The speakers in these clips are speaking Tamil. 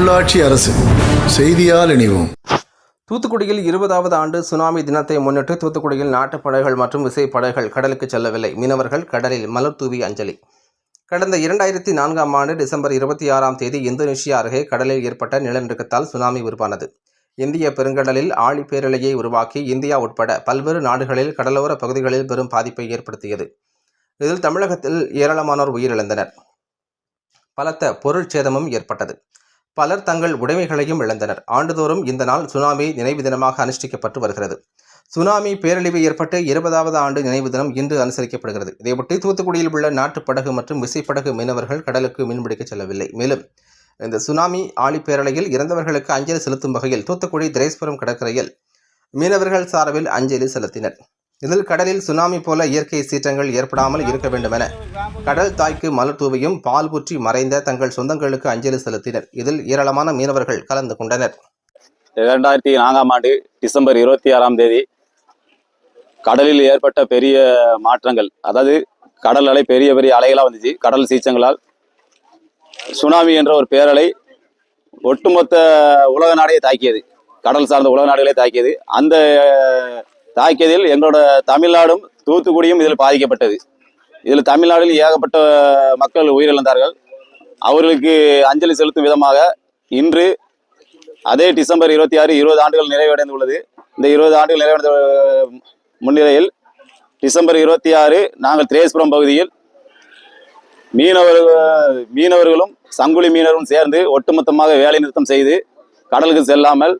உள்ளாட்சி அரசு. செய்தியால் இணைவோம். தூத்துக்குடியில் இருபதாவது ஆண்டு சுனாமி தினத்தை முன்னிட்டு தூத்துக்குடியில் நாட்டுப்படகுகள் மற்றும் விசைப்படகுகள் கடலுக்கு செல்லவில்லை. மீனவர்கள் கடலில் மலர் தூவி அஞ்சலி. கடந்த இரண்டாயிரத்தி நான்காம் ஆண்டு டிசம்பர் இருபத்தி ஆறாம் தேதி இந்தோனேஷியா அருகே கடலில் ஏற்பட்ட நிலநடுக்கத்தால் சுனாமி உருவானது. இந்திய பெருங்கடலில் ஆழி பேரலையை உருவாக்கி இந்தியா உட்பட பல்வேறு நாடுகளில் கடலோர பகுதிகளில் பெரும் பாதிப்பை ஏற்படுத்தியது. இதில் தமிழகத்தில் ஏராளமானோர் உயிரிழந்தனர். பலத்த பொருள் சேதமும் ஏற்பட்டது. பலர் தங்கள் உடைமைகளையும் இழந்தனர். ஆண்டுதோறும் இந்த நாள் சுனாமி நினைவு தினமாக அனுஷ்டிக்கப்பட்டு வருகிறது. சுனாமி பேரழிவு ஏற்பட்டு இருபதாவது ஆண்டு நினைவு தினம் இன்று அனுசரிக்கப்படுகிறது. இதையொட்டி தூத்துக்குடியில் உள்ள நாட்டுப் படகு மற்றும் விசைப்படகு மீனவர்கள் கடலுக்கு மீன்பிடிக்க செல்லவில்லை. மேலும் இந்த சுனாமி ஆழிப்பேரலையில் இறந்தவர்களுக்கு அஞ்சலி செலுத்தும் வகையில் தூத்துக்குடி திரேஸ்வரம் கடற்கரையில் மீனவர்கள் சார்பில் அஞ்சலி செலுத்தினர். இதில் கடலில் சுனாமி போல இயற்கை சீற்றங்கள் ஏற்படாமல் இருக்க வேண்டும் என கடல் தாய்க்கு மலர் தூவியும் பால் ஊற்றி மறைந்த தங்கள் சொந்தங்களுக்கு அஞ்சலி செலுத்தினர். இதில் ஏராளமான மீனவர்கள் கலந்து கொண்டனர். இரண்டாயிரத்தி நான்காம் ஆண்டு டிசம்பர் இருபத்தி ஆறாம் தேதி கடலில் ஏற்பட்ட பெரிய மாற்றங்கள் அதாவது கடல் அலை பெரிய பெரிய அலைகளாக வந்துச்சு. கடல் சீற்றங்களால் சுனாமி என்ற ஒரு பேரலை ஒட்டுமொத்த உலக நாடையே தாக்கியது. கடல் சார்ந்த உலக நாடுகளே தாக்கியது. அந்த தாக்கியதில் எங்களோட தமிழ்நாடும் தூத்துக்குடியும் இதில் பாதிக்கப்பட்டது. இதில் தமிழ்நாட்டில் ஏகப்பட்ட மக்கள் உயிரிழந்தார்கள். அவர்களுக்கு அஞ்சலி செலுத்தும் விதமாக இன்று அதே டிசம்பர் இருபத்தி ஆறு இருபது ஆண்டுகள் நிறைவடைந்து உள்ளது இந்த இருபது ஆண்டுகள் நிறைவடைந்த முன்னிலையில் டிசம்பர் இருபத்தி ஆறு நாங்கள் திரேஸ்புரம் பகுதியில் மீனவர்கள் மீனவர்களும் சங்குலி மீனவரும் சேர்ந்து ஒட்டுமொத்தமாக வேலை நிறுத்தம் செய்து கடலுக்கு செல்லாமல்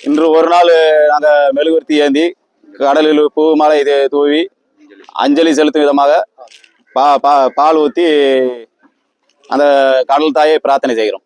இன்று ஒரு நாள் நாங்கள் மெழுகுவர்த்தி ஏந்தி கடலில் பூ மாலை இது தூவி அஞ்சலி செலுத்தும் விதமாக பா பா பால் ஊற்றி அந்த கடல் தாயை பிரார்த்தனை செய்கிறோம்.